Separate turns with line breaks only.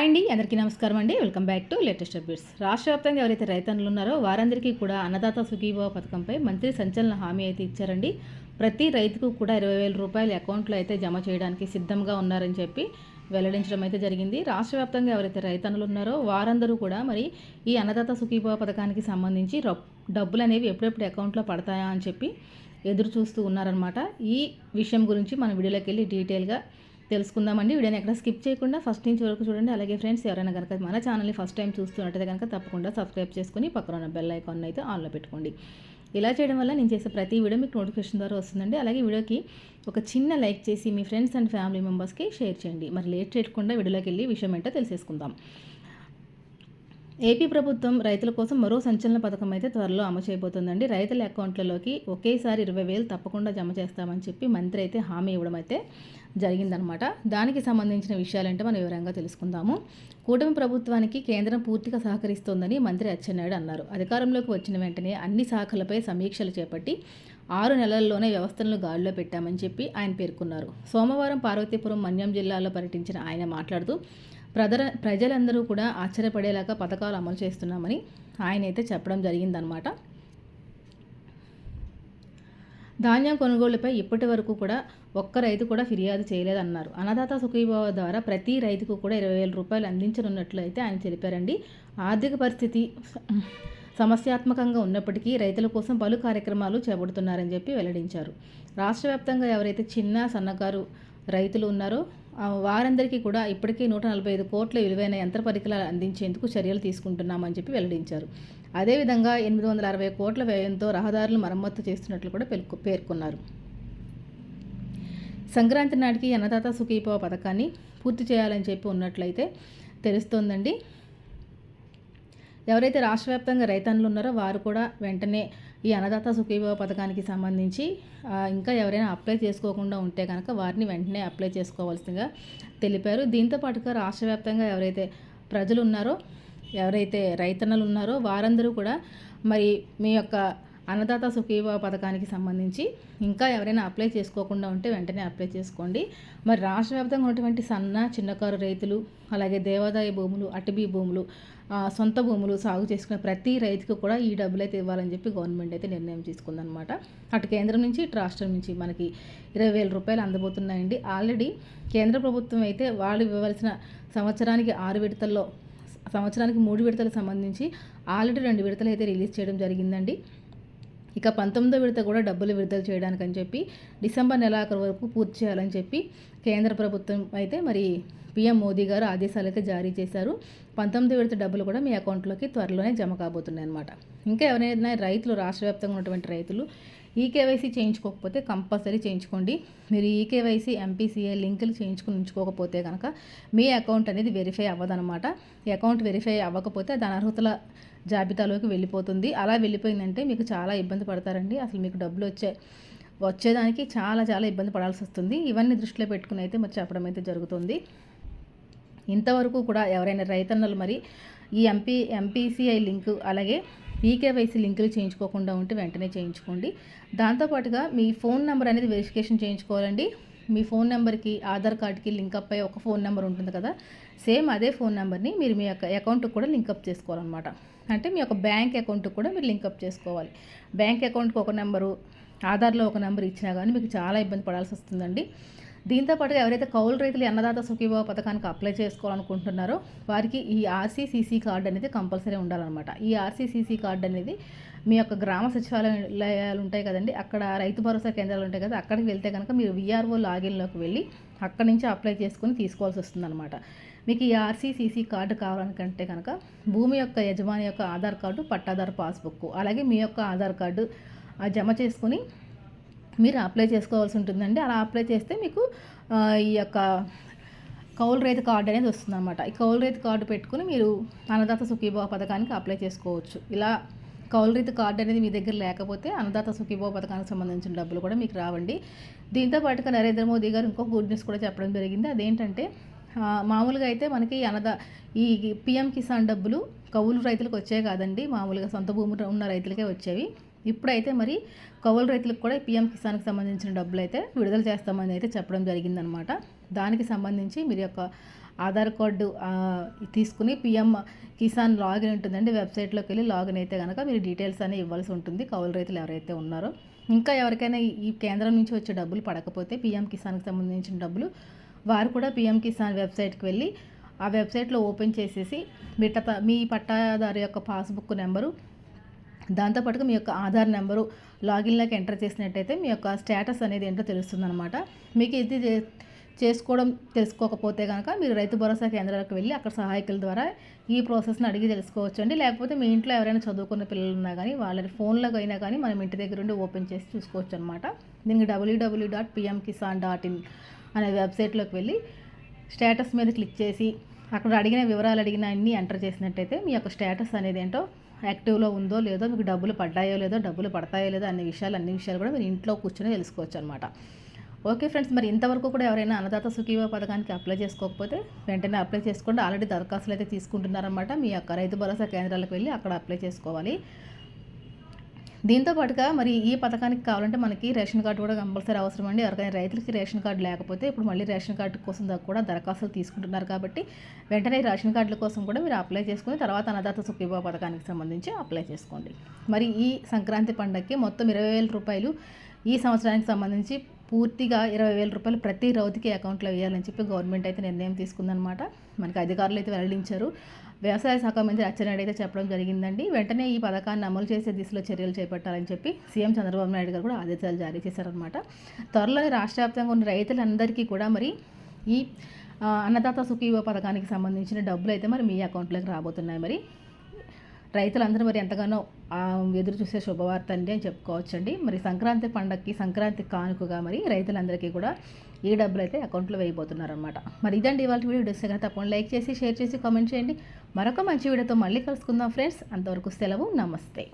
Hi అండి అందరికీ నమస్కారం అండి. Welcome back to latest updates. రాష్ట్ర వ్యాప్తంగా ఎవరైతే రైతన్నులు ఉన్నారో వారందరికీ కూడా అన్నదాత సుఖీభావ పథకంపై మంత్రి సంచలన హామీ అయితే ఇచ్చారండి. ప్రతి రైతుకు కూడా ఇరవై వేల రూపాయలు అకౌంట్లో అయితే జమ చేయడానికి సిద్ధంగా ఉన్నారని చెప్పి వెల్లడించడం అయితే జరిగింది. రాష్ట్ర వ్యాప్తంగా ఎవరైతే రైతన్నులు ఉన్నారో వారందరూ కూడా మరి ఈ అన్నదాత సుఖీభావ పథకానికి సంబంధించి డబ్బులు అనేవి ఎప్పుడెప్పుడు అకౌంట్లో పడతాయా అని చెప్పి ఎదురు చూస్తూ ఉన్నారనమాట ఈ విషయం గురించి మన వీడియోలోకి వెళ్ళి డీటెయిల్గా తెలుసుకుందామండి. వీడియోని ఎక్కడ స్కిప్ చేయకుండా ఫస్ట్ నుంచి వరకు చూడండి. అలాగే ఫ్రెండ్స్ ఎవరైనా కనుక మన ఛానల్ని ఫస్ట్ టైం చూస్తున్నట్టయితే కనుక తప్పకుండా సబ్స్క్రైబ్ చేసుకొని పక్కన ఉన్న బెల్ ఐకాన్ అయితే ఆన్లో పెట్టుకోండి. ఇలా చేయడం వల్ల నేను చేసే ప్రతి వీడియో మీకు నోటిఫికేషన్ ద్వారా వస్తుందండి. అలాగే వీడియోకి ఒక చిన్న లైక్ చేసి మీ ఫ్రెండ్స్ అండ్ ఫ్యామిలీ మెంబర్స్కి షేర్ చేయండి. మరి లేట్ చేయకుండా వీడియోలోకి వెళ్ళి విషయం ఏంటో తెలిసేసుకుందాం. ఏపీ ప్రభుత్వం రైతుల కోసం మరో సంచలన పథకం అయితే త్వరలో అమలు చేయబోతుందండి. రైతుల అకౌంట్లలోకి ఒకేసారి ఇరవై వేలు తప్పకుండా జమ చేస్తామని చెప్పి మంత్రి అయితే హామీ ఇవ్వడం అయితే జరిగిందనమాట. దానికి సంబంధించిన విషయాలంటే మనం వివరంగా తెలుసుకుందాము. కూటమి ప్రభుత్వానికి కేంద్రం పూర్తిగా సహకరిస్తోందని మంత్రి అచ్చెన్నాయుడు అన్నారు. అధికారంలోకి వచ్చిన వెంటనే అన్ని శాఖలపై సమీక్షలు చేపట్టి ఆరు నెలల్లోనే వ్యవస్థలను గాడిలో పెట్టామని చెప్పి ఆయన పేర్కొన్నారు. సోమవారం పార్వతీపురం మన్యం జిల్లాలో పర్యటించిన ఆయన మాట్లాడుతూ ప్రజల ప్రజలందరూ కూడా ఆశ్చర్యపడేలాగా పథకాలు అమలు చేస్తున్నామని ఆయన అయితే చెప్పడం జరిగిందనమాట. ధాన్యం కొనుగోలుపై ఇప్పటి వరకు కూడా ఒక్క రైతు కూడా ఫిర్యాదు చేయలేదన్నారు. అన్నదాత సుఖీభావ ద్వారా ప్రతి రైతుకు కూడా ఇరవై వేల రూపాయలు అందించనున్నట్లు అయితే ఆయన తెలిపారండి. ఆర్థిక పరిస్థితి సమస్యాత్మకంగా ఉన్నప్పటికీ రైతుల కోసం పలు కార్యక్రమాలు చేపడుతున్నారని చెప్పి వెల్లడించారు. రాష్ట్ర వ్యాప్తంగా ఎవరైతే చిన్న సన్నకారు రైతులు ఉన్నారో వారందరికీ కూడా ఇప్పటికే నూట నలభై ఐదు కోట్ల విలువైన యంత్ర పరికరాలు అందించేందుకు చర్యలు తీసుకుంటున్నామని చెప్పి వెల్లడించారు. అదేవిధంగా ఎనిమిది వందల అరవై కోట్ల వ్యయంతో రహదారులు మరమ్మత్తు చేస్తున్నట్లు కూడా పేర్కొ- పేర్కొన్నారు. సంక్రాంతి నాటికి అన్నదాత సుఖీభవ పథకాన్ని పూర్తి చేయాలని చెప్పి ఉన్నట్లయితే తెలుస్తోందండి. ఎవరైతే రాష్ట్ర వ్యాప్తంగా రైతన్నులు ఉన్నారో వారు కూడా వెంటనే ఈ అన్నదాత సుఖీభవ పథకానికి సంబంధించి ఇంకా ఎవరైనా అప్లై చేసుకోకుండా ఉంటే కనుక వారిని వెంటనే అప్లై చేసుకోవాల్సిందిగా తెలిపారు. దీంతో పాటుగా రాష్ట్ర వ్యాప్తంగా ఎవరైతే ప్రజలు ఉన్నారో ఎవరైతే రైతన్నలు ఉన్నారో వారందరూ కూడా మరి మీ యొక్క అన్నదాత సుఖీభవ పథకానికి సంబంధించి ఇంకా ఎవరైనా అప్లై చేసుకోకుండా ఉంటే వెంటనే అప్లై చేసుకోండి. మరి రాష్ట్ర వ్యాప్తంగా ఉన్నటువంటి సన్న చిన్నకారు రైతులు అలాగే దేవాదాయ భూములు అటవీ భూములు సొంత భూములు సాగు చేసుకునే ప్రతి రైతుకు కూడా ఈ డబ్బులు అయితే ఇవ్వాలని చెప్పి గవర్నమెంట్ అయితే నిర్ణయం తీసుకుందనమాట అటు కేంద్రం నుంచి ఇటు రాష్ట్రం నుంచి మనకి ఇరవై వేల రూపాయలు అందబోతున్నాయండి. ఆల్రెడీ కేంద్ర ప్రభుత్వం అయితే వాళ్ళు ఇవ్వవలసిన సంవత్సరానికి ఆరు విడతల్లో సంవత్సరానికి మూడు విడతలకు సంబంధించి ఆల్రెడీ రెండు విడతలు అయితే రిలీజ్ చేయడం జరిగిందండి. ఇక పంతొమ్మిదో విడత కూడా డబ్బులు విడుదల చేయడానికి అని చెప్పి డిసెంబర్ నెలాఖరు వరకు పూర్తి చేయాలని చెప్పి కేంద్ర ప్రభుత్వం అయితే మరి పీఎం మోదీ గారు ఆదేశాలు అయితే జారీ చేశారు. పంతొమ్మిది విడత డబ్బులు కూడా మీ అకౌంట్లోకి త్వరలోనే జమ కాబోతున్నాయి అనమాట ఇంకా ఎవరైనా రైతులు రాష్ట్ర వ్యాప్తంగా ఉన్నటువంటి రైతులు ఈ కేవైసీ చేయించుకోకపోతే కంపల్సరీ చేయించుకోండి. మీరు ఈ కేవైసీ ఎంపీసీఐ లింకులు చేయించుకుని ఉంచుకోకపోతే కనుక మీ అకౌంట్ అనేది వెరిఫై అవ్వదనమాట ఈ అకౌంట్ వెరిఫై అవ్వకపోతే దాని అర్హతల జాబితాలోకి వెళ్ళిపోతుంది. అలా వెళ్ళిపోయిందంటే మీకు చాలా ఇబ్బంది పడతారండి. అసలు మీకు డబ్బులు వచ్చే వచ్చేదానికి చాలా చాలా ఇబ్బంది పడాల్సి వస్తుంది. ఇవన్నీ దృష్టిలో పెట్టుకుని అయితే మరి చెప్పడం అయితే జరుగుతుంది. ఇంతవరకు కూడా ఎవరైనా రైతన్నలు మరి ఈ ఎంపీ ఎంపీసీఐ లింకు అలాగే ఈకేవైసీ లింకులు చేయించుకోకుండా ఉంటే వెంటనే చేయించుకోండి. దాంతోపాటుగా మీ ఫోన్ నెంబర్ అనేది వెరిఫికేషన్ చేయించుకోవాలండి. మీ ఫోన్ నెంబర్కి ఆధార్ కార్డ్కి లింకప్ అయ్యే ఒక ఫోన్ నెంబర్ ఉంటుంది కదా. సేమ్ అదే ఫోన్ నెంబర్ని మీరు మీ యొక్క అకౌంట్కి కూడా లింకప్ చేసుకోవాలన్నమాట. అంటే మీ యొక్క బ్యాంక్ అకౌంట్కి కూడా మీరు లింకప్ చేసుకోవాలి. బ్యాంక్ అకౌంట్కి ఒక నెంబరు ఆధార్లో ఒక నెంబర్ ఇచ్చినా కానీ మీకు చాలా ఇబ్బంది పడాల్సి వస్తుందండి. దీంతోపాటుగా ఎవరైతే కౌలు రైతులు అన్నదాత సుఖీభావ పథకానికి అప్లై చేసుకోవాలనుకుంటున్నారో వారికి ఈ ఆర్సీసీసీ కార్డు అనేది కంపల్సరీ ఉండాలన్నమాట. ఈ ఆర్సీసీసీ కార్డు అనేది మీ యొక్క గ్రామ సచివాలయాలు ఉంటాయి కదండి అక్కడ రైతు భరోసా కేంద్రాలు ఉంటాయి కదా అక్కడికి వెళ్తే కనుక మీరు విఆర్ఓ లాగిన్లోకి వెళ్ళి అక్కడి నుంచి అప్లై చేసుకుని తీసుకోవాల్సి వస్తుందన్నమాట. మీకు ఈ ఆర్సీసీసీ కార్డు కావాలనుకంటే కనుక భూమి యొక్క యజమాని యొక్క ఆధార్ కార్డు పట్టాదారు పాస్బుక్ అలాగే మీ యొక్క ఆధార్ కార్డు జమ చేసుకుని మీరు అప్లై చేసుకోవాల్సి ఉంటుందండి. అలా అప్లై చేస్తే మీకు ఈ యొక్క కౌలు రైతు కార్డు అనేది వస్తుందన్నమాట. ఈ కౌలు రైతు కార్డు పెట్టుకుని మీరు అన్నదాత సుఖీభావ పథకానికి అప్లై చేసుకోవచ్చు. ఇలా కౌలు రైతు కార్డు అనేది మీ దగ్గర లేకపోతే అన్నదాత సుఖీభావ పథకానికి సంబంధించిన డబ్బులు కూడా మీకు రావండి. దీంతో పాటుగా నరేంద్ర మోదీ గారు ఇంకో గుడ్ న్యూస్ కూడా చెప్పడం జరిగింది. అదేంటంటే మామూలుగా అయితే మనకి అనదా ఈ పిఎం కిసాన్ డబ్బులు కౌలు రైతులకు వచ్చాయి కాదండి. మామూలుగా సొంత భూములు ఉన్న రైతులకే వచ్చేవి. ఇప్పుడైతే మరి కౌలు రైతులకు కూడా పీఎం కిసాన్కి సంబంధించిన డబ్బులు అయితే విడుదల చేస్తామని అయితే చెప్పడం జరిగిందనమాట దానికి సంబంధించి మీరు యొక్క ఆధార్ కార్డు తీసుకుని పిఎం కిసాన్ లాగిన్ ఉంటుందండి వెబ్సైట్లోకి వెళ్ళి లాగిన్ అయితే కనుక మీరు డీటెయిల్స్ అనేవి ఇవ్వాల్సి ఉంటుంది కౌలు రైతులు ఎవరైతే ఉన్నారో. ఇంకా ఎవరికైనా ఈ- కేంద్రం నుంచి వచ్చే డబ్బులు పడకపోతే పిఎం కిసాన్కి సంబంధించిన డబ్బులు వారు కూడా పిఎం కిసాన్ వెబ్సైట్కి వెళ్ళి ఆ వెబ్సైట్లో ఓపెన్ చేసేసి మీ మీ పట్టాదారు యొక్క పాస్బుక్ నెంబరు దాంతోపాటుగా మీ యొక్క ఆధార్ నెంబరు లాగిన్లోకి ఎంటర్ చేసినట్టయితే మీ యొక్క స్టేటస్ అనేది ఏంటో తెలుస్తుందన్నమాట. మీకు ఇది చే- చేసుకోవడం తెలుసుకోకపోతే కనుక మీరు రైతు భరోసా కేంద్రాలకు వెళ్ళి అక్కడ సహాయకుల ద్వారా ఈ ప్రాసెస్ని అడిగి తెలుసుకోవచ్చు అండి లేకపోతే మీ ఇంట్లో ఎవరైనా చదువుకున్న పిల్లలు ఉన్నా కానీ వాళ్ళని ఫోన్లోకి అయినా కానీ మనం ఇంటి దగ్గర ఉండి ఓపెన్ చేసి చూసుకోవచ్చు అనమాట దీనికి W W dot PM Kisan dot in అనే వెబ్సైట్లోకి వెళ్ళి స్టేటస్ మీద క్లిక్ చేసి అక్కడ అడిగిన వివరాలు అడిగిన అన్నీ ఎంటర్ చేసినట్టయితే మీ యొక్క స్టేటస్ అనేది ఏంటో యాక్టివ్లో ఉందో లేదో మీకు డబ్బులు పడ్డాయో లేదో డబ్బులు పడతాయో లేదో అన్ని విషయాలు అన్ని విషయాలు కూడా మీరు ఇంట్లో కూర్చొని తెలుసుకోవచ్చు అనమాట ఓకే ఫ్రెండ్స్ మరి ఇంతవరకు కూడా ఎవరైనా అన్నదాత సుఖీవ పథకానికి అప్లై చేసుకోకపోతే వెంటనే అప్లై చేసుకోండి. ఆల్రెడీ దరఖాస్తులు అయితే తీసుకుంటున్నారన్నమాట. మీ యొక్క రైతు భరోసా కేంద్రాలకు వెళ్ళి అక్కడ అప్లై చేసుకోవాలి. దీంతో పాటుగా మరి ఈ పథకానికి కావాలంటే మనకి రేషన్ కార్డు కూడా కంపల్సరీ అవసరం అండి. ఎవరికైనా రైతులకి రేషన్ కార్డు లేకపోతే ఇప్పుడు మళ్ళీ రేషన్ కార్డు కోసం కూడా దరఖాస్తులు తీసుకుంటున్నారు కాబట్టి వెంటనే రేషన్ కార్డుల కోసం కూడా మీరు అప్లై చేసుకుని తర్వాత అన్నదాత సుఖీభావ పథకానికి సంబంధించి అప్లై చేసుకోండి. మరి ఈ సంక్రాంతి పండగకి మొత్తం ఇరవై వేల రూపాయలు ఈ సంవత్సరానికి సంబంధించి పూర్తిగా ఇరవై వేల రూపాయలు ప్రతి రౌతికి అకౌంట్లో వేయాలని చెప్పి గవర్నమెంట్ అయితే నిర్ణయం తీసుకుందనమాట మనకి అధికారులు అయితే వెల్లడించారు. వ్యవసాయ శాఖ మంత్రి అచ్చెన్నాయుడు అయితే చెప్పడం జరిగిందండి. వెంటనే ఈ పథకాన్ని అమలు చేసే దిశలో చర్యలు చేపట్టాలని చెప్పి సీఎం చంద్రబాబు నాయుడు గారు కూడా ఆదేశాలు జారీ చేశారనమాట త్వరలోనే రాష్ట్ర వ్యాప్తంగా ఉన్న రైతులందరికీ కూడా మరి ఈ అన్నదాత సుఖీవ పథకానికి సంబంధించిన డబ్బులు అయితే మరి మీ అకౌంట్లోకి రాబోతున్నాయి మరి. రైతులందరూ మరి ఎంతగానో ఎదురు చూసే శుభవార్త అండి అని చెప్పుకోవచ్చండి. మరి సంక్రాంతి పండగకి సంక్రాంతి కానుకగా మరి రైతులందరికీ కూడా ఈ డబ్బులు అయితే అకౌంట్లో వేయబోతున్నారనమాట మరి ఇదండి ఇవాళ వీడియో. కదా తప్పకుండా లైక్ చేసి షేర్ చేసి కామెంట్ చేయండి. మరొక మంచి వీడియోతో మళ్ళీ కలుసుకుందాం ఫ్రెండ్స్. అంతవరకు సెలవు. నమస్తే.